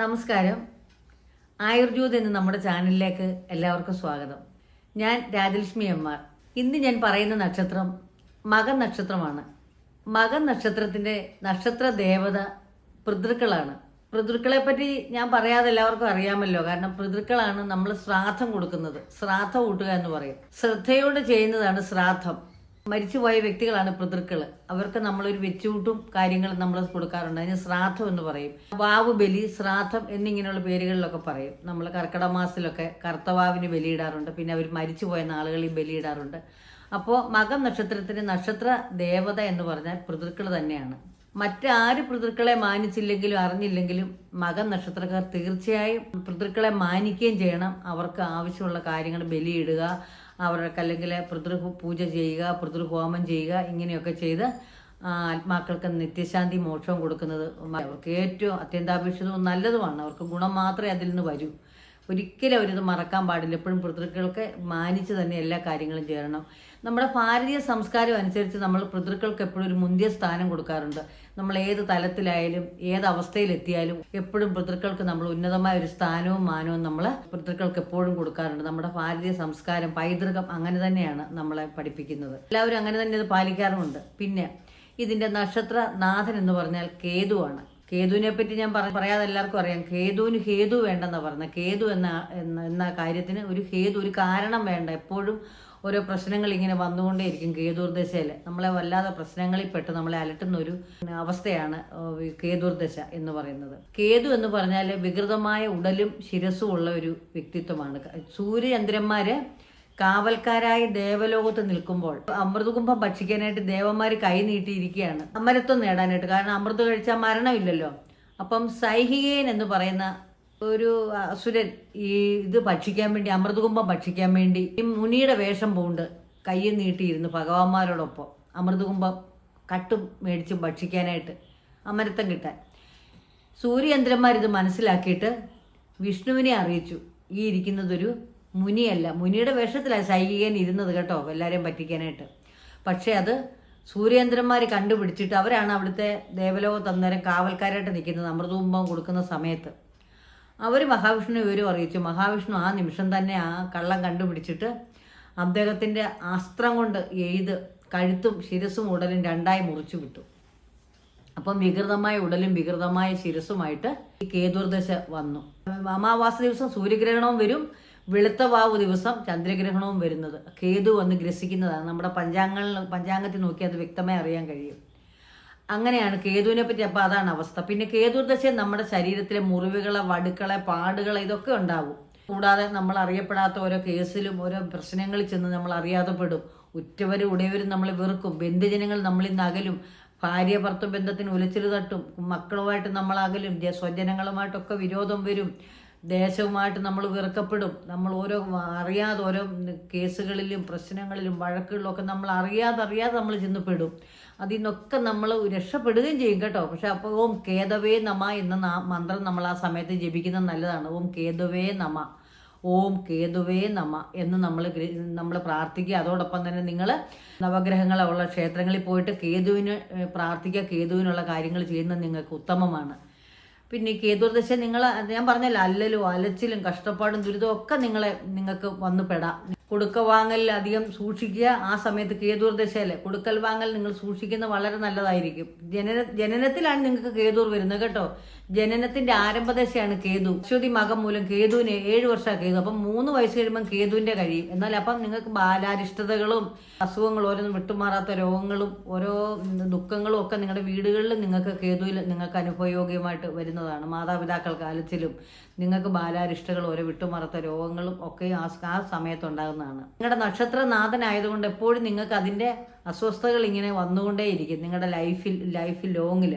നമസ്കാരം. ആയുർജ്യോത് എന്ന നമ്മുടെ ചാനലിലേക്ക് എല്ലാവർക്കും സ്വാഗതം. ഞാൻ രാജലക്ഷ്മി എം ആർ ഇന്ന് ഞാൻ പറയുന്ന നക്ഷത്രം മകൻ നക്ഷത്രമാണ്. മകൻ നക്ഷത്രത്തിന്റെ നക്ഷത്ര ദേവത പിതൃക്കളാണ്. പിതൃക്കളെ പറ്റി ഞാൻ പറയാതെ എല്ലാവർക്കും അറിയാമല്ലോ. കാരണം പിതൃക്കളാണ് നമ്മൾ ശ്രാദ്ധം കൊടുക്കുന്നത്. ശ്രാദ്ധ കൂട്ടുക എന്ന് പറയും. ശ്രദ്ധയോടെ ചെയ്യുന്നതാണ് ശ്രാദ്ധം. മരിച്ചുപോയ വ്യക്തികളാണ് പിതൃക്കൾ അവർക്ക് നമ്മളൊരു വെച്ചുകൂട്ടും കാര്യങ്ങളും നമ്മൾ കൊടുക്കാറുണ്ട്. അതിന് ശ്രാദ്ധം എന്ന് പറയും. വാവ് ബലി ശ്രാദ്ധം എന്നിങ്ങനെയുള്ള പേരുകളിലൊക്കെ പറയും. നമ്മൾ കർക്കിടക മാസത്തിലൊക്കെ കർത്തവാവിന് ബലിയിടാറുണ്ട്. പിന്നെ അവർ മരിച്ചുപോയ നാളുകളിൽ ബലിയിടാറുണ്ട്. അപ്പോൾ മകം നക്ഷത്രത്തിന് നക്ഷത്ര ദേവത എന്ന് പറഞ്ഞാൽ പിതൃക്കൾ തന്നെയാണ്. മറ്റാര് പിതൃക്കളെ മാനിച്ചില്ലെങ്കിലും അറിഞ്ഞില്ലെങ്കിലും മകൻ നക്ഷത്രക്കാർ തീർച്ചയായും പിതൃക്കളെ മാനിക്കുകയും ചെയ്യണം. അവർക്ക് ആവശ്യമുള്ള കാര്യങ്ങൾ ബലിയിടുക അവർക്ക് അല്ലെങ്കിൽ പിതൃ പൂജ ചെയ്യുക പിതൃഹോമം ചെയ്യുക ഇങ്ങനെയൊക്കെ ചെയ്ത് ആത്മാക്കൾക്ക് നിത്യശാന്തി മോക്ഷം കൊടുക്കുന്നത് അവർക്ക് ഏറ്റവും അത്യന്താപേക്ഷിതവും നല്ലതുമാണ്. അവർക്ക് ഗുണം മാത്രമേ അതിൽ നിന്ന് വരൂ. ഒരിക്കലും അവരിത് മറക്കാൻ പാടില്ല. എപ്പോഴും പിതൃക്കൾക്ക് മാനിച്ച് തന്നെ എല്ലാ കാര്യങ്ങളും ചെയ്യണം. നമ്മുടെ ഭാരതീയ സംസ്കാരം അനുസരിച്ച് നമ്മൾ പിതൃക്കൾക്ക് എപ്പോഴും ഒരു മുന്തിയ സ്ഥാനം കൊടുക്കാറുണ്ട്. നമ്മൾ ഏത് തലത്തിലായാലും ഏത് അവസ്ഥയിലെത്തിയാലും എപ്പോഴും പിതൃക്കൾക്ക് നമ്മൾ ഉന്നതമായ ഒരു സ്ഥാനവും മാനവും നമ്മൾ പിതൃക്കൾക്ക് എപ്പോഴും കൊടുക്കാറുണ്ട്. നമ്മുടെ ഭാരതീയ സംസ്കാരം പൈതൃകം അങ്ങനെ തന്നെയാണ് നമ്മളെ പഠിപ്പിക്കുന്നത്. എല്ലാവരും അങ്ങനെ തന്നെ ഇത് പാലിക്കാറുമുണ്ട്. പിന്നെ ഇതിന്റെ നക്ഷത്ര നാഥൻ എന്ന് പറഞ്ഞാൽ കേതുവാണ്. കേതുവിനെ പറ്റി ഞാൻ പറ പറയാതെ എല്ലാവർക്കും അറിയാം. കേതുവിന് ഹേതു വേണ്ടെന്ന് പറഞ്ഞത്. കേതു എന്ന- എന്ന കാര്യത്തിന് ഒരു ഹേതു ഒരു കാരണം വേണ്ട. എപ്പോഴും ഓരോ പ്രശ്നങ്ങൾ ഇങ്ങനെ വന്നുകൊണ്ടേയിരിക്കും കേതുർദശയിൽ. നമ്മളെ വല്ലാതെ പ്രശ്നങ്ങളിൽ പെട്ട് നമ്മളെ അലട്ടുന്ന ഒരു അവസ്ഥയാണ് കേതുർദശ എന്ന് പറയുന്നത്. കേതു എന്ന് പറഞ്ഞാൽ വികൃതമായ ഉടലും ശിരസും ഉള്ള ഒരു വ്യക്തിത്വമാണ്. സൂര്യചന്ദ്രന്മാര് കാവൽക്കാരായി ദേവലോകത്ത് നിൽക്കുമ്പോൾ അമൃതകുംഭം ഭക്ഷിക്കാനായിട്ട് ദേവന്മാർ കൈ നീട്ടിയിരിക്കുകയാണ്. അമരത്വം നേടാനായിട്ട്. കാരണം അമൃത് കഴിച്ചാൽ മരണമില്ലല്ലോ. അപ്പം സൈഹികേൻ എന്ന് പറയുന്ന ഒരു അസുരൻ ഈ ഇത് ഭക്ഷിക്കാൻ വേണ്ടി അമൃതകുംഭം ഭക്ഷിക്കാൻ വേണ്ടി ഈ മുനിയുടെ വേഷം പൂണ്ട് കയ്യിൽ നീട്ടിയിരുന്നു ഭഗവാന്മാരോടൊപ്പം. അമൃതകുംഭം കട്ടും മേടിച്ച് ഭക്ഷിക്കാനായിട്ട് അമരത്വം കിട്ടാൻ. സൂര്യചന്ദ്രന്മാർ ഇത് മനസ്സിലാക്കിയിട്ട് വിഷ്ണുവിനെ അറിയിച്ചു. ഈ ഇരിക്കുന്നതൊരു മുനിയല്ല. മുനിയുടെ വേഷത്തിലാണ് ശൈകികൻ ഇരുന്നത് കേട്ടോ എല്ലാവരെയും പറ്റിക്കാനായിട്ട്. പക്ഷേ അത് സൂര്യചന്ദ്രന്മാർ കണ്ടുപിടിച്ചിട്ട് അവരാണ് അവിടുത്തെ ദേവലോകത്ത് അന്നേരം കാവൽക്കാരായിട്ട് നിൽക്കുന്നത് അമൃതകുംഭം കൊടുക്കുന്ന സമയത്ത്. അവർ മഹാവിഷ്ണു വിവരം അറിയിച്ചു. മഹാവിഷ്ണു ആ നിമിഷം തന്നെ ആ കള്ളം കണ്ടുപിടിച്ചിട്ട് അദ്ദേഹത്തിന്റെ അസ്ത്രം കൊണ്ട് എയ്ത് കഴുത്തും ശിരസും ഉടലും രണ്ടായി മുറിച്ചു വിട്ടു. അപ്പം വികൃതമായ ഉടലും വികൃതമായ ശിരസുമായിട്ട് ഈ കേതുർദശ വന്നു. അമാവാസ ദിവസം സൂര്യഗ്രഹണവും വരും. വെളുത്ത വാവു ദിവസം ചന്ദ്രഗ്രഹണവും വരുന്നത്. കേതു വന്ന് ഗ്രസിക്കുന്നതാണ്. നമ്മുടെ പഞ്ചാംഗങ്ങൾ പഞ്ചാംഗത്തിൽ നോക്കി അത് വ്യക്തമായി അറിയാൻ കഴിയും. അങ്ങനെയാണ് കേതുവിനെ പറ്റി അപ്പോൾ അതാണ് അവസ്ഥ. പിന്നെ കേതുർദശ നമ്മുടെ ശരീരത്തിലെ മുറിവുകളെ വടുക്കളെ പാടുകളെ ഇതൊക്കെ ഉണ്ടാവും. കൂടാതെ നമ്മൾ അറിയപ്പെടാത്ത ഓരോ കേസിലും ഓരോ പ്രശ്നങ്ങളിൽ ചെന്ന് നമ്മൾ അറിയാതെ പെടും. ഉറ്റവരും ഉടയവരും നമ്മളെ വെറുക്കും. ബന്ധുജനങ്ങൾ നമ്മളിൽ അകലും ഭാര്യ ഭർത്തൃ ബന്ധത്തിന് ഉലച്ചിൽ തട്ടും. മക്കളുമായിട്ട് നമ്മൾ അകലും സ്വജനങ്ങളുമായിട്ടൊക്കെ വിരോധം വരും. ദേശവുമായിട്ട് നമ്മൾ വെറുക്കപ്പെടും. നമ്മൾ ഓരോ അറിയാതെ ഓരോ കേസുകളിലും പ്രശ്നങ്ങളിലും വഴക്കുകളിലും ഒക്കെ നമ്മൾ അറിയാതെ അറിയാതെ നമ്മൾ ചെന്ന് പെടും. അതിൽ നിന്നൊക്കെ നമ്മൾ രക്ഷപ്പെടുകയും ചെയ്യും കേട്ടോ. പക്ഷെ അപ്പോൾ ഓം കേതവേ നമ എന്ന മന്ത്രം നമ്മൾ ആ സമയത്ത് ജപിക്കുന്നത് നല്ലതാണ്. ഓം കേതവേ നമ. ഓം കേതുവേ നമ എന്ന് നമ്മൾ നമ്മൾ പ്രാർത്ഥിക്കുക. അതോടൊപ്പം തന്നെ നിങ്ങൾ നവഗ്രഹങ്ങളുള്ള ക്ഷേത്രങ്ങളിൽ പോയിട്ട് കേതുവിന് പ്രാർത്ഥിക്കുക. കേതുവിനുള്ള കാര്യങ്ങൾ ചെയ്യുന്നത് നിങ്ങൾക്ക് ഉത്തമമാണ്. പിന്നെ കേതുർദശ നിങ്ങൾ ഞാൻ പറഞ്ഞല്ലോ അല്ലലും അലച്ചിലും കഷ്ടപ്പാടും ദുരിതവും ഒക്കെ നിങ്ങളെ നിങ്ങൾക്ക് വന്നു പെടാം. കൊടുക്ക വാങ്ങലിൽ അധികം സൂക്ഷിക്കുക ആ സമയത്ത് കേതുർദശയിൽ കൊടുക്കൽ വാങ്ങൽ നിങ്ങൾ സൂക്ഷിക്കുന്നത് വളരെ നല്ലതായിരിക്കും. ജനന ജനനത്തിലാണ് നിങ്ങൾക്ക് കേതൂർ വരുന്നത് കേട്ടോ. ജനനത്തിന്റെ ആരംഭദശയാണ് കേതു. അശ്വതി മകം മൂലം കേതുവിന് ഏഴു വർഷമാണ് കേതു. അപ്പം മൂന്ന് വയസ്സ് കഴിയുമ്പോൾ കേതുവിന്റെ കഴിയും. എന്നാൽ അപ്പം നിങ്ങൾക്ക് ബാലാരിഷ്ടതകളും അസുഖങ്ങളും ഓരോന്നും വിട്ടുമാറാത്ത രോഗങ്ങളും ഓരോ ദുഃഖങ്ങളും ഒക്കെ നിങ്ങളുടെ വീടുകളിൽ നിങ്ങൾക്ക് കേതുവിൽ നിങ്ങൾക്ക് അനുഭവയോഗ്യമായിട്ട് വരുന്നതാണ്. മാതാപിതാക്കൾക്ക് അലച്ചിലും നിങ്ങൾക്ക് ബാലാരിഷ്ടകൾ ഓരോ വിട്ടുമാറാത്ത രോഗങ്ങളും ഒക്കെ ആ സമയത്തുണ്ടാകുന്നതാണ് നിങ്ങളുടെ നക്ഷത്രനാഥനായതുകൊണ്ട് എപ്പോഴും നിങ്ങൾക്ക് അതിന്റെ അസ്വസ്ഥതകൾ ഇങ്ങനെ വന്നുകൊണ്ടേയിരിക്കും നിങ്ങളുടെ ലൈഫിൽ ലൈഫിൽ ലോങ്ങിൽ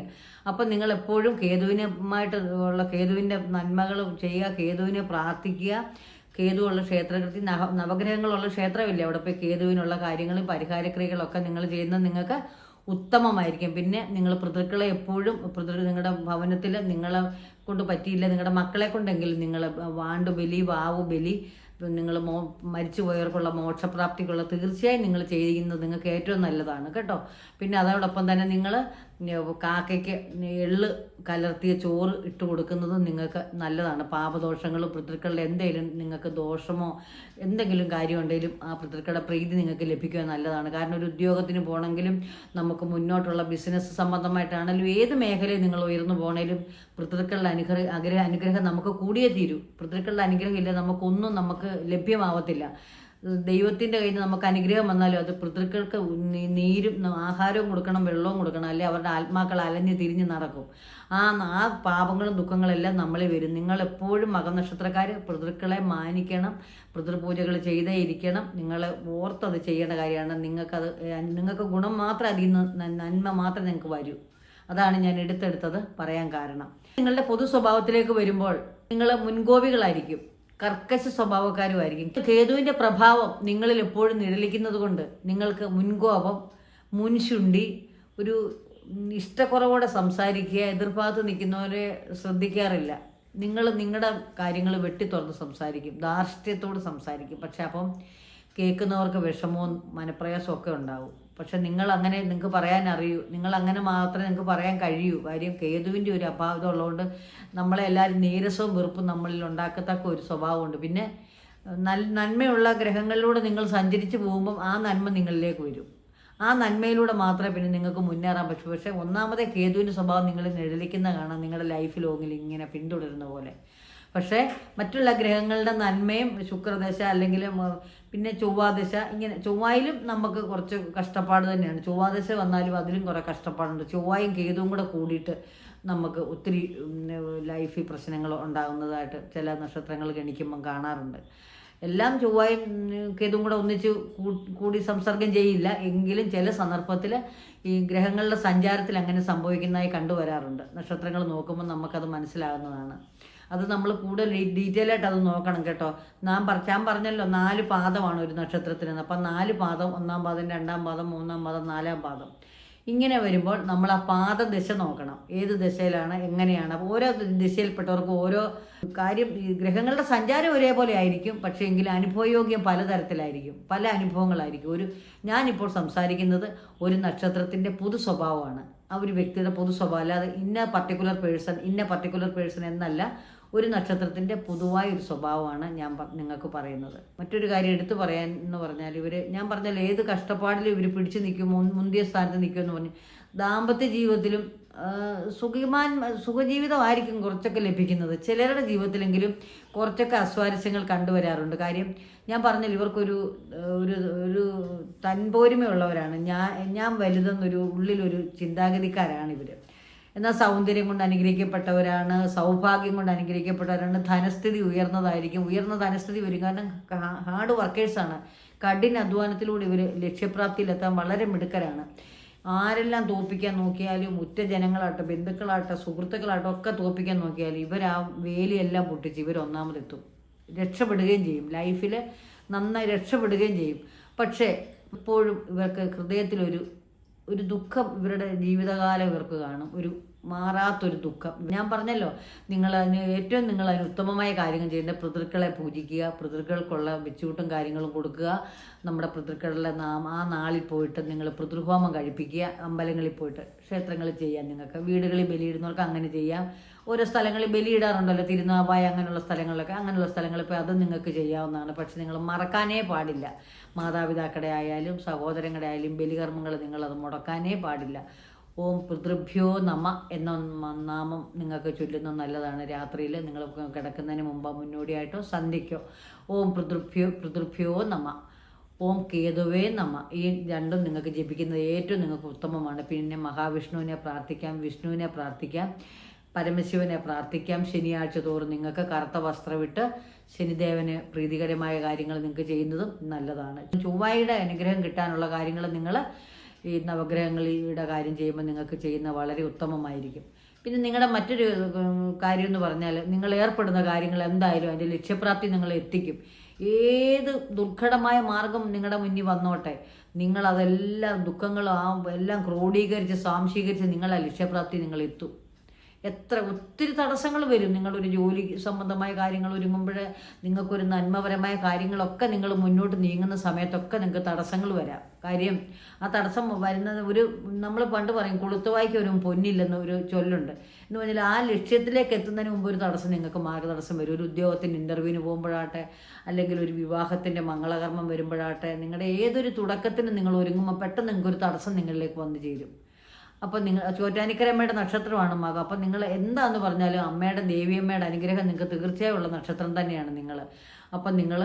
അപ്പം നിങ്ങൾ എപ്പോഴും കേതുവിനുമായിട്ട് ഉള്ള കേതുവിന്റെ നന്മകൾ ചെയ്യുക കേതുവിനെ പ്രാർത്ഥിക്കുക. കേതുവുള്ള ക്ഷേത്രകൃതി നവ നവഗ്രഹങ്ങളുള്ള ക്ഷേത്രമില്ല? അവിടെ പോയി കേതുവിനുള്ള കാര്യങ്ങളും പരിഹാരക്രിയകളൊക്കെ നിങ്ങൾ ചെയ്യുന്നത് നിങ്ങൾക്ക് ഉത്തമമായിരിക്കും. പിന്നെ നിങ്ങൾ പിതൃക്കളെ എപ്പോഴും പിതൃ നിങ്ങളുടെ ഭവനത്തിൽ നിങ്ങളെ കൊണ്ട് പറ്റിയില്ല. നിങ്ങളുടെ മക്കളെ കൊണ്ടെങ്കിലും നിങ്ങൾ വാണ്ടു ബലി വാവു ബലി നിങ്ങൾ മോ മരിച്ചു പോയവർക്കുള്ള മോക്ഷപ്രാപ്തിക്കുള്ള തീർച്ചയായും നിങ്ങൾ ചെയ്യുന്നത് നിങ്ങൾക്ക് ഏറ്റവും നല്ലതാണ് കേട്ടോ. പിന്നെ അതോടൊപ്പം തന്നെ നിങ്ങൾ കാക്കയ്ക്ക് എള്ള് കലർത്തിയ ചോറ് ഇട്ട് കൊടുക്കുന്നതും നിങ്ങൾക്ക് നല്ലതാണ്. പാപദോഷങ്ങളും പിതൃക്കളുടെ എന്തെങ്കിലും നിങ്ങൾക്ക് ദോഷമോ എന്തെങ്കിലും കാര്യം ഉണ്ടെങ്കിലും ആ പിതൃക്കളുടെ പ്രീതി നിങ്ങൾക്ക് ലഭിക്കുക നല്ലതാണ്. കാരണം ഒരു ഉദ്യോഗത്തിന് പോകണമെങ്കിലും നമുക്ക് മുന്നോട്ടുള്ള ബിസിനസ് സംബന്ധമായിട്ടാണെങ്കിലും ഏത് മേഖലയിൽ നിങ്ങൾ ഉയർന്നു പോകണേലും പിതൃക്കളുടെ അനുഗ്രഹ അനുഗ്രഹം നമുക്ക് കൂടിയേ തീരൂ. പിതൃക്കളുടെ അനുഗ്രഹം ഇല്ല നമുക്കൊന്നും നമുക്ക് ലഭ്യമാവത്തില്ല. ദൈവത്തിന്റെ കയ്യിൽ നിന്ന് നമുക്ക് അനുഗ്രഹം വന്നാലും അത് പിതൃക്കൾക്ക് നീരും ആഹാരവും കൊടുക്കണം വെള്ളവും കൊടുക്കണം അല്ലെ അവരുടെ ആത്മാക്കൾ അലഞ്ഞ് തിരിഞ്ഞ് നടക്കും. ആ ആ പാപങ്ങളും ദുഃഖങ്ങളെല്ലാം നമ്മളിൽ വരും. നിങ്ങൾ എപ്പോഴും മകനക്ഷത്രക്കാർ പിതൃക്കളെ മാനിക്കണം പിതൃപൂജകൾ ചെയ്തേ ഇരിക്കണം. നിങ്ങൾ ഓർത്തത് ചെയ്യേണ്ട കാര്യമാണ്. നിങ്ങൾക്കത് നിങ്ങൾക്ക് ഗുണം മാത്രം അതിൽ നിന്ന് നന്മ മാത്രം നിങ്ങൾക്ക് വരൂ. അതാണ് ഞാൻ എടുത്തെടുത്തത് പറയാൻ കാരണം. നിങ്ങളുടെ പൊതു സ്വഭാവത്തിലേക്ക് വരുമ്പോൾ നിങ്ങൾ മുൻകോപികളായിരിക്കും. കർക്കശ സ്വഭാവക്കാരുമായിരിക്കും. കേതുവിന്റെ പ്രഭാവം നിങ്ങളിൽ എപ്പോഴും നിഴലിക്കുന്നത് കൊണ്ട് നിങ്ങൾക്ക് മുൻകോപം മുൻശുണ്ടി ഒരു ഇഷ്ടക്കുറവോടെ സംസാരിക്കുക എതിർഭാഗത്ത് നിൽക്കുന്നവരെ ശ്രദ്ധിക്കാറില്ല. നിങ്ങൾ നിങ്ങളുടെ കാര്യങ്ങൾ വെട്ടി തുറന്ന് സംസാരിക്കും ധാർഷ്ട്യത്തോട് സംസാരിക്കും. പക്ഷെ അപ്പം കേൾക്കുന്നവർക്ക് വിഷമവും മനപ്രയാസമൊക്കെ ഉണ്ടാവും. പക്ഷെ നിങ്ങൾ അങ്ങനെ നിങ്ങൾക്ക് പറയാൻ അറിയൂ. നിങ്ങൾ അങ്ങനെ മാത്രമേ നിങ്ങൾക്ക് പറയാൻ കഴിയൂ. കാര്യം കേതുവിന്റെ ഒരു അഭാവം ഉള്ളതുകൊണ്ട് നമ്മളെ എല്ലാവരും നീരസവും വെറുപ്പും നമ്മളിൽ ഉണ്ടാക്കത്തക്ക ഒരു സ്വഭാവമുണ്ട്. പിന്നെ നന്മയുള്ള ഗ്രഹങ്ങളിലൂടെ നിങ്ങൾ സഞ്ചരിച്ച് പോകുമ്പം ആ നന്മ നിങ്ങളിലേക്ക് വരും. ആ നന്മയിലൂടെ മാത്രമേ പിന്നെ നിങ്ങൾക്ക് മുന്നേറാൻ പറ്റൂ. പക്ഷേ ഒന്നാമത്തെ കേതുവിന്റെ സ്വഭാവം നിങ്ങൾ നിഴലിക്കുന്ന കാണാം. നിങ്ങളുടെ ലൈഫ് ലോങ്ങിൽ ഇങ്ങനെ പിന്തുടരുന്ന പോലെ. പക്ഷേ മറ്റുള്ള ഗ്രഹങ്ങളുടെ നന്മയും ശുക്രദശ അല്ലെങ്കിൽ പിന്നെ ചൊവ്വാദശ ഇങ്ങനെ ചൊവ്വായിലും നമുക്ക് കുറച്ച് കഷ്ടപ്പാട് തന്നെയാണ്. ചൊവ്വാദശ വന്നാലും അതിലും കുറേ കഷ്ടപ്പാടുണ്ട്. ചൊവ്വായും കേതുവും കൂടെ കൂടിയിട്ട് നമുക്ക് ഒത്തിരി ലൈഫിൽ പ്രശ്നങ്ങൾ ഉണ്ടാകുന്നതായിട്ട് ചില നക്ഷത്രങ്ങൾ ഗണിക്കുമ്പം കാണാറുണ്ട്. എല്ലാം ചൊവ്വായും കേതും കൂടെ ഒന്നിച്ച് കൂടി സംസർഗം ചെയ്യില്ല. എങ്കിലും ചില സന്ദർഭത്തിൽ ഈ ഗ്രഹങ്ങളുടെ സഞ്ചാരത്തിൽ അങ്ങനെ സംഭവിക്കുന്നതായി കണ്ടുവരാറുണ്ട്. നക്ഷത്രങ്ങൾ നോക്കുമ്പോൾ നമുക്കത് മനസ്സിലാകുന്നതാണ് അത് നമ്മൾ കൂടുതൽ ഡീറ്റെയിൽ ആയിട്ട് അത് നോക്കണം കേട്ടോ. നാം ഞാൻ പറഞ്ഞല്ലോ നാല് പാദമാണ് ഒരു നക്ഷത്രത്തിന് അപ്പം നാല് പാദം ഒന്നാം പാദം രണ്ടാം പാദം മൂന്നാം പാദം നാലാം പാദം. ഇങ്ങനെ വരുമ്പോൾ നമ്മൾ ആ പാദദശ നോക്കണം. ഏത് ദിശയിലാണ് എങ്ങനെയാണ്? അപ്പോൾ ഓരോ ദിശയിൽപ്പെട്ടവർക്ക് ഓരോ കാര്യം ഗ്രഹങ്ങളുടെ സഞ്ചാരം ഒരേപോലെ ആയിരിക്കും. പക്ഷേ എങ്കിൽ അനുഭവയോഗ്യം പലതരത്തിലായിരിക്കും. പല അനുഭവങ്ങളായിരിക്കും. ഒരു ഞാനിപ്പോൾ സംസാരിക്കുന്നത് ഒരു നക്ഷത്രത്തിന്റെ പൊതു സ്വഭാവമാണ്. ആ ഒരു വ്യക്തിയുടെ പൊതു സ്വഭാവം അല്ലാതെ ഇന്ന പർട്ടിക്കുലർ പേഴ്സൺ ഇന്ന പർട്ടിക്കുലർ പേഴ്സൺ എന്നല്ല ഒരു നക്ഷത്രത്തിന്റെ പൊതുവായ ഒരു സ്വഭാവമാണ് ഞാൻ നിങ്ങൾക്ക് പറയുന്നത്. മറ്റൊരു കാര്യം എടുത്തു പറയാൻ എന്ന് പറഞ്ഞാൽ ഇവർ ഞാൻ പറഞ്ഞാൽ ഏത് കഷ്ടപ്പാടിലും ഇവർ പിടിച്ചു നിൽക്കും മുന്തിയ സ്ഥാനത്ത് നിൽക്കുമെന്ന് പറഞ്ഞു ദാമ്പത്യ ജീവിതത്തിലും സുഖിമാൻ സുഖജീവിതമായിരിക്കും കുറച്ചൊക്കെ ലഭിക്കുന്നത്. ചിലരുടെ ജീവിതത്തിലെങ്കിലും കുറച്ചൊക്കെ അസ്വാരസ്യങ്ങൾ കണ്ടുവരാറുണ്ട്. കാര്യം ഞാൻ പറഞ്ഞാൽ ഇവർക്കൊരു ഒരു ഒരു തൻപോരിമയുള്ളവരാണ്. ഞാൻ ഞാൻ വലുതെന്നൊരു ഉള്ളിലൊരു ചിന്താഗതിക്കാരാണ് ഇവർ എന്നാൽ സൗന്ദര്യം കൊണ്ട് അനുഗ്രഹിക്കപ്പെട്ടവരാണ് സൗഭാഗ്യം കൊണ്ട് അനുഗ്രഹിക്കപ്പെട്ടവരാണ്. ധനസ്ഥിതി ഉയർന്നതായിരിക്കും. ഉയർന്ന ധനസ്ഥിതി വരും. കാരണം ഹാർഡ് വർക്കേഴ്സാണ് കഠിന അധ്വാനത്തിലൂടെ ഇവർ ലക്ഷ്യപ്രാപ്തിയിലെത്താൻ വളരെ മിടുക്കരാണ്. ആരെല്ലാം തോപ്പിക്കാൻ നോക്കിയാലും ഉറ്റ ജനങ്ങളാട്ടോ ബന്ധുക്കളാട്ടോ സുഹൃത്തുക്കളാട്ടോ ഒക്കെ തോപ്പിക്കാൻ നോക്കിയാലും ഇവർ ആ വേലിയെല്ലാം പൊട്ടിച്ച് ഇവർ ഒന്നാമതെത്തും. രക്ഷപ്പെടുകയും ചെയ്യും. ലൈഫിൽ നന്നായി രക്ഷപ്പെടുകയും ചെയ്യും. പക്ഷേ ഇപ്പോഴും ഇവർക്ക് ഹൃദയത്തിലൊരു ഒരു ദുഃഖം ഇവരുടെ ജീവിതകാലം ഇവർക്ക് കാണും. ഒരു മാറാത്തൊരു ദുഃഖം. ഞാൻ പറഞ്ഞല്ലോ നിങ്ങൾ അതിന് ഏറ്റവും നിങ്ങൾ അതിന് ഉത്തമമായ കാര്യങ്ങൾ ചെയ്യേണ്ടത് പിതൃക്കളെ പൂജിക്കുക പിതൃക്കൾക്കുള്ള വെച്ചുകൂട്ടും കാര്യങ്ങളും കൊടുക്കുക. നമ്മുടെ പിതൃക്കളുടെ നാം ആ നാളിൽ പോയിട്ട് നിങ്ങൾ പിതൃഹോമം കഴിപ്പിക്കുക അമ്പലങ്ങളിൽ പോയിട്ട് ക്ഷേത്രങ്ങളിൽ ചെയ്യാം. നിങ്ങൾക്ക് വീടുകളിൽ ബലിയിടുന്നവർക്ക് അങ്ങനെ ചെയ്യാം. ഓരോ സ്ഥലങ്ങളിൽ ബലിയിടാറുണ്ടല്ലോ തിരുനാവായ അങ്ങനെയുള്ള സ്ഥലങ്ങളിലൊക്കെ. അങ്ങനെയുള്ള സ്ഥലങ്ങളിൽ പോയി അത് നിങ്ങൾക്ക് ചെയ്യാവുന്നതാണ്. പക്ഷെ നിങ്ങൾ മറക്കാനേ പാടില്ല. മാതാപിതാക്കളുടെ ആയാലും സഹോദരങ്ങളുടെ ആയാലും ബലികർമ്മങ്ങൾ നിങ്ങളത് മുടക്കാനേ പാടില്ല. ഓം പിതൃഭ്യോ നമ എന്ന നാമം നിങ്ങൾക്ക് ചൊല്ലുന്നത് നല്ലതാണ്. രാത്രിയിൽ നിങ്ങൾ കിടക്കുന്നതിന് മുമ്പ് മുന്നോടിയായിട്ടോ സന്ധ്യയ്ക്കോ. ഓം പിതൃഭ്യോ പിതൃഭ്യോ നമ. ഓം കേതുവേ നമ. ഈ രണ്ടും നിങ്ങൾക്ക് ജപിക്കുന്നത് ഏറ്റവും നിങ്ങൾക്ക് ഉത്തമമാണ്. പിന്നെ മഹാവിഷ്ണുവിനെ പ്രാർത്ഥിക്കാം വിഷ്ണുവിനെ പ്രാർത്ഥിക്കാം. പരമശിവനെ പ്രാർത്ഥിക്കാം. ശനിയാഴ്ച തോറും നിങ്ങൾക്ക് കറുത്ത വസ്ത്രമിട്ട് ശനിദേവന് പ്രീതികരമായ കാര്യങ്ങൾ നിങ്ങൾക്ക് ചെയ്യുന്നതും നല്ലതാണ്. ചൊവ്വായുടെ അനുഗ്രഹം കിട്ടാനുള്ള കാര്യങ്ങൾ നിങ്ങൾ ഈ നവഗ്രഹങ്ങളുടെ കാര്യം ചെയ്യുമ്പോൾ നിങ്ങൾക്ക് ചെയ്യുന്ന വളരെ ഉത്തമമായിരിക്കും. പിന്നെ നിങ്ങളുടെ മറ്റൊരു കാര്യം എന്ന് പറഞ്ഞാൽ നിങ്ങൾ ഏർപ്പെടുന്ന കാര്യങ്ങൾ എന്തായാലും അതിന്റെ ലക്ഷ്യപ്രാപ്തി നിങ്ങൾ എത്തിക്കും. ഏത് ദുർഘടമായ മാർഗം നിങ്ങളുടെ മുന്നിൽ വന്നോട്ടെ നിങ്ങൾ അതെല്ലാം ദുഃഖങ്ങൾ ആ എല്ലാം ക്രോഡീകരിച്ച് സ്വാംശീകരിച്ച് നിങ്ങളെ ലക്ഷ്യപ്രാപ്തി നിങ്ങൾ എത്തും. എത്ര ഒത്തിരി തടസ്സങ്ങൾ വരും. നിങ്ങളൊരു ജോലി സംബന്ധമായ കാര്യങ്ങൾ ഒരുങ്ങുമ്പോൾ നിങ്ങൾക്കൊരു നന്മപരമായ കാര്യങ്ങളൊക്കെ നിങ്ങൾ മുന്നോട്ട് നീങ്ങുന്ന സമയത്തൊക്കെ നിങ്ങൾക്ക് തടസ്സങ്ങൾ വരാം. കാര്യം ആ തടസ്സം വരുന്നത് ഒരു നമ്മൾ പണ്ട് പറയും കൊളുത്തുവായിക്ക് ഒരു പൊന്നില്ലെന്ന് ഒരു ചൊല്ലുണ്ട്. എന്ന് പറഞ്ഞാൽ ആ ലക്ഷ്യത്തിലേക്ക് എത്തുന്നതിന് മുമ്പ് ഒരു തടസ്സം നിങ്ങൾക്ക് മാർഗതടസ്സം വരും. ഒരു ഉദ്യോഗത്തിന്റെ ഇന്റർവ്യൂവിന് പോകുമ്പോഴാട്ടെ അല്ലെങ്കിൽ ഒരു വിവാഹത്തിന്റെ മംഗളകർമ്മം വരുമ്പോഴാട്ടെ നിങ്ങളുടെ ഏതൊരു തുടക്കത്തിന് നിങ്ങൾ ഒരുങ്ങുമ്പോൾ പെട്ടെന്ന് നിങ്ങൾക്കൊരു തടസ്സം നിങ്ങളിലേക്ക് വന്നു ചേരും. അപ്പോൾ നിങ്ങൾ ചോറ്റാനിക്കരമ്മയുടെ നക്ഷത്രമാണ് മകം. അപ്പോൾ നിങ്ങൾ എന്താന്ന് പറഞ്ഞാലും അമ്മയുടെ ദേവിയമ്മയുടെ അനുഗ്രഹം നിങ്ങൾക്ക് തീർച്ചയായും ഉള്ള നക്ഷത്രം തന്നെയാണ് നിങ്ങൾ. അപ്പം നിങ്ങൾ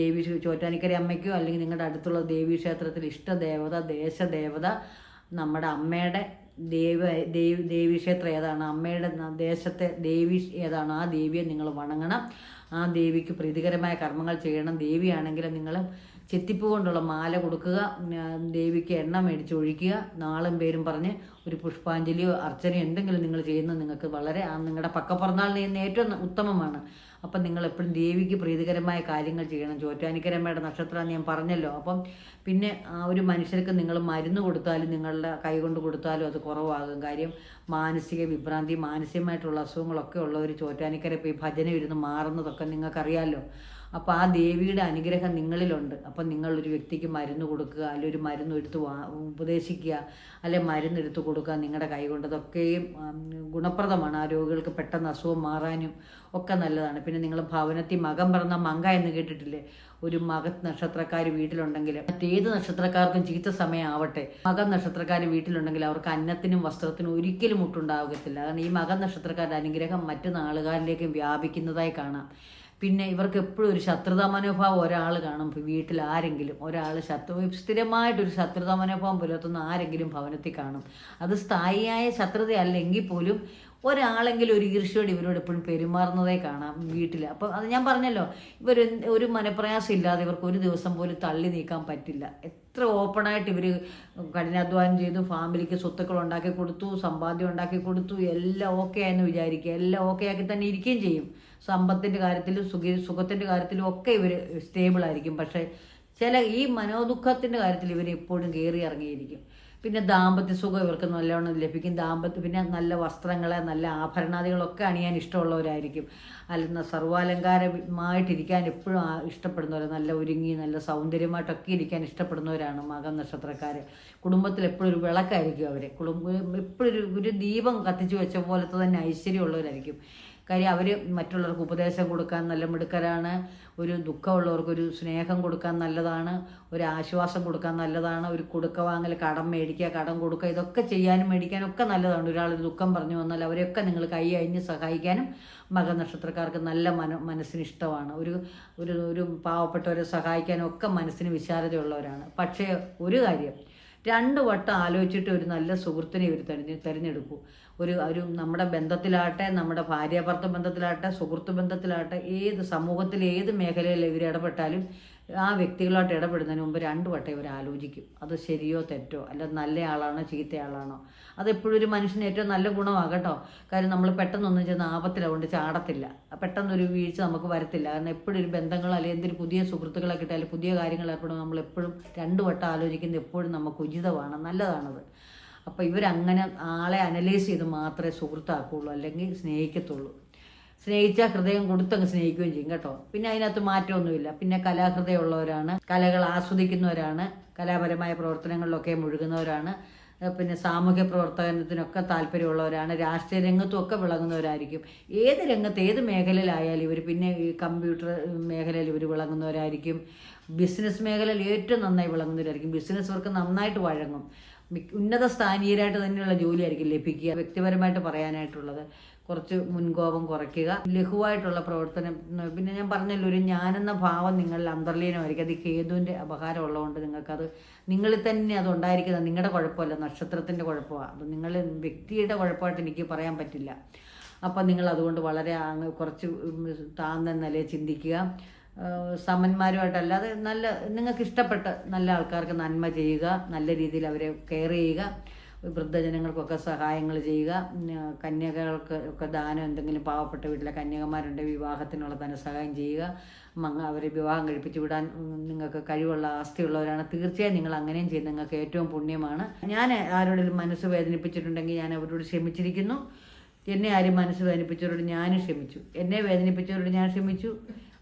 ദേവി ചോറ്റാനിക്കര അമ്മയ്ക്കോ അല്ലെങ്കിൽ നിങ്ങളുടെ അടുത്തുള്ള ദേവി ക്ഷേത്രത്തിൽ ഇഷ്ടദേവത ദേശദേവത നമ്മുടെ അമ്മയുടെ ദേവ ദേവി ദേവീക്ഷേത്രം ഏതാണ്? അമ്മയുടെ ദേശത്തെ ദേവി ഏതാണ്? ആ ദേവിയെ നിങ്ങൾ വണങ്ങണം. ആ ദേവിക്ക് പ്രീതികരമായ കർമ്മങ്ങൾ ചെയ്യണം. ദേവിയാണെങ്കിലും നിങ്ങൾ ചെത്തിപ്പൂ കൊണ്ടുള്ള മാല കൊടുക്കുക ദേവിക്ക് എണ്ണ മേടിച്ച് ഒഴിക്കുക നാളും പേരും പറഞ്ഞ് ഒരു പുഷ്പാഞ്ജലിയോ അർച്ചനയോ എന്തെങ്കിലും നിങ്ങൾ ചെയ്യുന്നത് നിങ്ങൾക്ക് വളരെ നിങ്ങളുടെ പക്കപ്പുറന്നാളിന് ചെയ്യുന്ന ഏറ്റവും ഉത്തമമാണ്. അപ്പം നിങ്ങൾ എപ്പോഴും ദേവിക്ക് പ്രീതികരമായ കാര്യങ്ങൾ ചെയ്യണം. ചോറ്റാനിക്കരമ്മയുടെ നക്ഷത്രം ഞാൻ പറഞ്ഞല്ലോ. അപ്പം പിന്നെ ആ ഒരു മനുഷ്യർക്ക് നിങ്ങൾ മരുന്ന് കൊടുത്താലും നിങ്ങളുടെ കൈ കൊണ്ട് കൊടുത്താലും അത് കുറവാകും. കാര്യം മാനസിക വിഭ്രാന്തി മാനസികമായിട്ടുള്ള അസുഖങ്ങളൊക്കെ ഉള്ളവർ ചോറ്റാനിക്കര പോയി ഭജന ഇരുന്ന് മാറുന്നതൊക്കെ നിങ്ങൾക്കറിയാമല്ലോ അപ്പോൾ ആ ദേവിയുടെ അനുഗ്രഹം നിങ്ങളിലുണ്ട്. അപ്പം നിങ്ങളൊരു വ്യക്തിക്ക് മരുന്ന് കൊടുക്കുക അല്ലെങ്കിൽ ഒരു മരുന്ന് എടുത്ത് വാ ഉപദേശിക്കുക അല്ലെ മരുന്ന് എടുത്ത് കൊടുക്കുക നിങ്ങളുടെ കൈ കൊണ്ട്. അതൊക്കെയും ഗുണപ്രദമാണ്. ആ രോഗികൾക്ക് പെട്ടെന്ന് അസുഖം മാറാനും ഒക്കെ നല്ലതാണ്. പിന്നെ നിങ്ങൾ ഭവനത്തിൽ മകം പറഞ്ഞ മങ്ക എന്ന് കേട്ടിട്ടില്ലേ? ഒരു മക നക്ഷത്രക്കാർ വീട്ടിലുണ്ടെങ്കിൽ മറ്റേത് നക്ഷത്രക്കാർക്കും ചീത്ത സമയമാവട്ടെ. മക നക്ഷത്രക്കാർ വീട്ടിലുണ്ടെങ്കിൽ അവർക്ക് അന്നത്തിനും വസ്ത്രത്തിനും ഒരിക്കലും മുട്ടുണ്ടാകത്തില്ല കാരണം ഈ മക നക്ഷത്രക്കാരുടെ അനുഗ്രഹം മറ്റു നാളുകാരിലേക്കും വ്യാപിക്കുന്നതായി കാണാം. പിന്നെ ഇവർക്ക് എപ്പോഴും ഒരു ശത്രുതാ മനോഭാവം ഒരാൾ കാണും വീട്ടിൽ ആരെങ്കിലും ഒരാൾ ശത്രു സ്ഥിരമായിട്ടൊരു ശത്രുതാ മനോഭാവം പുലർത്തുന്ന ആരെങ്കിലും ഭവനത്തിൽ കാണും. അത് സ്ഥായിയായ ശത്രുതയല്ലെങ്കിൽ പോലും ഒരാളെങ്കിലും ഒരു ഈർഷ്യയോട് ഇവരോട് എപ്പോഴും പെരുമാറുന്നതേ കാണാം വീട്ടിൽ. അപ്പം അത് ഞാൻ പറഞ്ഞല്ലോ ഇവർ ഒരു മനപ്രയാസം ഇല്ലാതെ ഇവർക്ക് ഒരു ദിവസം പോലും തള്ളി നീക്കാൻ പറ്റില്ല. എത്ര ഓപ്പണായിട്ട് ഇവർ കഠിനാധ്വാനം ചെയ്തു ഫാമിലിക്ക് സ്വത്തുക്കൾ ഉണ്ടാക്കി കൊടുത്തു സമ്പാദ്യം ഉണ്ടാക്കി കൊടുത്തു എല്ലാം ഓക്കെ ആയെന്ന് വിചാരിക്കുക എല്ലാം ഓക്കെ ആക്കി തന്നെ ഇരിക്കുകയും ചെയ്യും. സമ്പത്തിന്റെ കാര്യത്തിലും സുഖ സുഖത്തിന്റെ കാര്യത്തിലും ഒക്കെ ഇവർ സ്റ്റേബിൾ ആയിരിക്കും. പക്ഷേ ചില ഈ മനോദുഃഖത്തിന്റെ കാര്യത്തിൽ ഇവർ എപ്പോഴും കയറി ഇറങ്ങിയിരിക്കും. പിന്നെ ദാമ്പത്യ സുഖം ഇവർക്ക് നല്ലവണ്ണം ലഭിക്കും. ദാമ്പത്യ പിന്നെ നല്ല വസ്ത്രങ്ങൾ നല്ല ആഭരണാദികളൊക്കെ അണിയാൻ ഇഷ്ടമുള്ളവരായിരിക്കും. അല്ലെന്ന സർവാലങ്കാരമായിട്ടിരിക്കാൻ എപ്പോഴും ഇഷ്ടപ്പെടുന്നവർ നല്ല ഒരുങ്ങി നല്ല സൗന്ദര്യമായിട്ടൊക്കെ ഇരിക്കാൻ ഇഷ്ടപ്പെടുന്നവരാണ് മകം നക്ഷത്രക്കാർ കുടുംബത്തിൽ എപ്പോഴും ഒരു വിളക്കായിരിക്കും അവർ കുടുംബം എപ്പോഴും ഒരു ദീപം കത്തിച്ചു വെച്ച പോലത്തെ തന്നെ ഐശ്വര്യമുള്ളവരായിരിക്കും. കാര്യം അവർ മറ്റുള്ളവർക്ക് ഉപദേശം കൊടുക്കാൻ നല്ല മിടുക്കരാണ്. ഒരു ദുഃഖമുള്ളവർക്ക് ഒരു സ്നേഹം കൊടുക്കാൻ നല്ലതാണ്. ഒരു ആശ്വാസം കൊടുക്കാൻ നല്ലതാണ്. ഒരു കൊടുക്ക വാങ്ങൽ കടം മേടിക്കുക കടം കൊടുക്കുക ഇതൊക്കെ ചെയ്യാനും മേടിക്കാനും ഒക്കെ നല്ലതാണ്. ഒരാൾ ഒരു ദുഃഖം പറഞ്ഞു വന്നാൽ അവരെയൊക്കെ നിങ്ങൾ കൈ അഴിഞ്ഞ് സഹായിക്കാനും മകനക്ഷത്രക്കാർക്ക് നല്ല മന മനസ്സിന് ഇഷ്ടമാണ് ഒരു ഒരു ഒരു പാവപ്പെട്ടവരെ സഹായിക്കാനും ഒക്കെ മനസ്സിന് വിശാലതയുള്ളവരാണ്. പക്ഷേ ഒരു കാര്യം രണ്ട് വട്ടം ആലോചിച്ചിട്ട് ഒരു നല്ല സുഹൃത്തിനെ ഇവർ തിരഞ്ഞ് തിരഞ്ഞെടുക്കൂ. ഒരു ഒരു നമ്മുടെ ബന്ധത്തിലാട്ടെ നമ്മുടെ ഭാര്യാഭർത്ത ബന്ധത്തിലാട്ടെ സുഹൃത്ത് ബന്ധത്തിലാട്ടെ ഏത് സമൂഹത്തിൽ ഏത് മേഖലയിൽ ഇവർ ഇടപെട്ടാലും ആ വ്യക്തികളായിട്ട് ഇടപെടുന്നതിന് മുമ്പ് രണ്ട് വട്ടം ഇവർ ആലോചിക്കും. അത് ശരിയോ തെറ്റോ? അല്ല നല്ല ആളാണോ ചീത്ത ആളാണോ അതെപ്പോഴും ഒരു മനുഷ്യന് ഏറ്റവും നല്ല ഗുണമാണ് കേട്ടോ. കാര്യം നമ്മൾ പെട്ടെന്നൊന്നും ചെന്ന് ആപത്തിലാവുകൊണ്ട് ചാടത്തില്ല. പെട്ടെന്നൊരു വീഴ്ച നമുക്ക് വരത്തില്ല. കാരണം എപ്പോഴും ഒരു ബന്ധങ്ങൾ അല്ലെങ്കിൽ എന്തൊരു പുതിയ സുഹൃത്തുക്കളെ കിട്ടിയാലും പുതിയ കാര്യങ്ങൾ ഏർപ്പെടുമ്പോൾ നമ്മൾ എപ്പോഴും രണ്ട് വട്ടം ആലോചിക്കുന്നത് എപ്പോഴും നമുക്ക് ഉചിതമാണ് നല്ലതാണത്. അപ്പോൾ ഇവരങ്ങനെ ആളെ അനലൈസ് ചെയ്ത് മാത്രമേ സുഹൃത്താക്കുള്ളൂ അല്ലെങ്കിൽ സ്നേഹിക്കത്തുള്ളൂ. സ്നേഹിച്ചാൽ ഹൃദയം കൊടുത്തങ്ങ് സ്നേഹിക്കുകയും ചെയ്യും കേട്ടോ. പിന്നെ അതിനകത്ത് മാറ്റമൊന്നുമില്ല. പിന്നെ കലാഹൃദയമുള്ളവരാണ് കലകൾ ആസ്വദിക്കുന്നവരാണ് കലാപരമായ പ്രവർത്തനങ്ങളിലൊക്കെ മുഴുകുന്നവരാണ് പിന്നെ സാമൂഹ്യ പ്രവർത്തനത്തിനൊക്കെ താല്പര്യമുള്ളവരാണ് രാഷ്ട്രീയ രംഗത്തും ഒക്കെ വിളങ്ങുന്നവരായിരിക്കും. ഏത് രംഗത്ത് ഏത് മേഖലയിലായാലും ഇവർ പിന്നെ ഈ കമ്പ്യൂട്ടർ മേഖലയിൽ ഇവർ വിളങ്ങുന്നവരായിരിക്കും. ബിസിനസ് മേഖലയിൽ ഏറ്റവും നന്നായി വിളങ്ങുന്നവരായിരിക്കും. ബിസിനസ് വർക്ക് നന്നായിട്ട് വഴങ്ങും. ഉന്നത സ്ഥാനീയരായിട്ട് തന്നെയുള്ള ജോലിയായിരിക്കും ലഭിക്കുക. വ്യക്തിപരമായിട്ട് പറയാനായിട്ടുള്ളത്. കുറച്ച് മുൻകോപം കുറയ്ക്കുക. ലഘുവായിട്ടുള്ള പ്രവർത്തനം. പിന്നെ ഞാൻ പറഞ്ഞല്ലോ ഒരു ഞാനെന്ന ഭാവം നിങ്ങളിൽ അന്തർലീനമായിരിക്കും. അത് കേതുവിന്റെ അപകാരം ഉള്ളതുകൊണ്ട് നിങ്ങൾക്കത് നിങ്ങളിൽ തന്നെ അത് ഉണ്ടായിരിക്കുന്നത് നിങ്ങളുടെ കുഴപ്പമല്ല നക്ഷത്രത്തിന്റെ കുഴപ്പമാണ്. അത് നിങ്ങൾ വ്യക്തിയുടെ കുഴപ്പമായിട്ട് എനിക്ക് പറയാൻ പറ്റില്ല. അപ്പം നിങ്ങൾ അതുകൊണ്ട് വളരെ അങ്ങ് കുറച്ച് താന്ന നിലയിൽ ചിന്തിക്കുക. സമന്മാരുമായിട്ടല്ലാതെ നല്ല നിങ്ങൾക്ക് ഇഷ്ടപ്പെട്ട നല്ല ആൾക്കാർക്ക് നന്മ ചെയ്യുക നല്ല രീതിയിൽ അവരെ കെയർ ചെയ്യുക. വൃദ്ധജനങ്ങൾക്കൊക്കെ സഹായങ്ങൾ ചെയ്യുക. കന്യകകൾക്ക് ഒക്കെ ദാനം എന്തെങ്കിലും പാവപ്പെട്ട വീട്ടിലെ കന്യകമാരുണ്ട് വിവാഹത്തിനുള്ള ധനസഹായം ചെയ്യുക. മങ്ങ അവരെ വിവാഹം കഴിപ്പിച്ച് വിടാൻ നിങ്ങൾക്ക് കഴിവുള്ള ആസ്തിയുള്ളവരാണ്. തീർച്ചയായും നിങ്ങൾ അങ്ങനെയും ചെയ്ത് നിങ്ങൾക്ക് ഏറ്റവും പുണ്യമാണ്. ഞാൻ ആരോടെങ്കിലും മനസ്സ് വേദനിപ്പിച്ചിട്ടുണ്ടെങ്കിൽ ഞാൻ അവരോട് ക്ഷമിച്ചിരിക്കുന്നു. എന്നെ ആരും മനസ്സ് വേദനിപ്പിച്ചവരോട് ഞാനും ക്ഷമിച്ചു. എന്നെ വേദനിപ്പിച്ചവരോട് ഞാൻ ക്ഷമിച്ചു.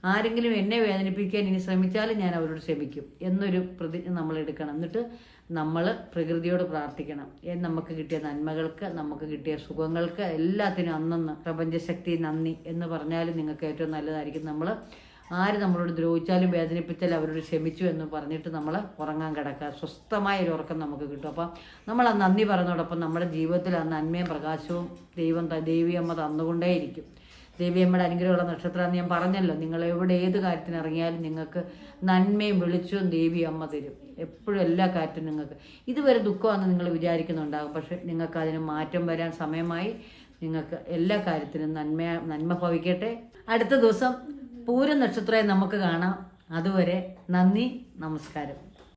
ആരെങ്കിലും എന്നെ വേദനിപ്പിക്കാൻ ഇനി ശ്രമിച്ചാലും ഞാൻ അവരോട് ക്ഷമിക്കും. എന്നൊരു പ്രതിജ്ഞ നമ്മൾ എടുക്കണം. എന്നിട്ട് നമ്മൾ പ്രകൃതിയോട് പ്രാർത്ഥിക്കണം. നമുക്ക് കിട്ടിയ നന്മകൾക്ക് നമുക്ക് കിട്ടിയ സുഖങ്ങൾക്ക് എല്ലാത്തിനും അന്നന്ന് പ്രപഞ്ചശക്തി നന്ദി എന്ന് പറഞ്ഞാലും നിങ്ങൾക്ക് ഏറ്റവും നല്ലതായിരിക്കും. നമ്മൾ ആര് നമ്മളോട് ദ്രോഹിച്ചാലും വേദനിപ്പിച്ചാലും അവരോട് ക്ഷമിച്ചു എന്ന് പറഞ്ഞിട്ട് നമ്മൾ ഉറങ്ങാൻ കിടക്കുക. സ്വസ്ഥമായ ഒരു ഉറക്കം നമുക്ക് കിട്ടും. അപ്പം നമ്മൾ ആ നന്ദി പറയുന്നതോടൊപ്പം നമ്മുടെ ജീവിതത്തിൽ ആ നന്മയും പ്രകാശവും ദൈവം ദേവിയമ്മ തന്നുകൊണ്ടേയിരിക്കും. ദേവിയമ്മയുടെ അനുഗ്രഹമുള്ള നക്ഷത്രമാണെന്ന് ഞാൻ പറഞ്ഞല്ലോ. നിങ്ങൾ എവിടെ ഏത് കാര്യത്തിന് ഇറങ്ങിയാലും നിങ്ങൾക്ക് നന്മയും വെളിച്ചവും ദേവി അമ്മ തരും. എപ്പോഴും എല്ലാ കാര്യത്തിനും നിങ്ങൾക്ക്. ഇതുവരെ ദുഃഖമാണെന്ന് നിങ്ങൾ വിചാരിക്കുന്നുണ്ടാകും. പക്ഷെ നിങ്ങൾക്ക് അതിന് മാറ്റം വരാൻ സമയമായി. നിങ്ങൾക്ക് എല്ലാ കാര്യത്തിനും നന്മ നന്മ ഭവിക്കട്ടെ. അടുത്ത ദിവസം പൂര നക്ഷത്രമായി നമുക്ക് കാണാം. അതുവരെ നന്ദി നമസ്കാരം.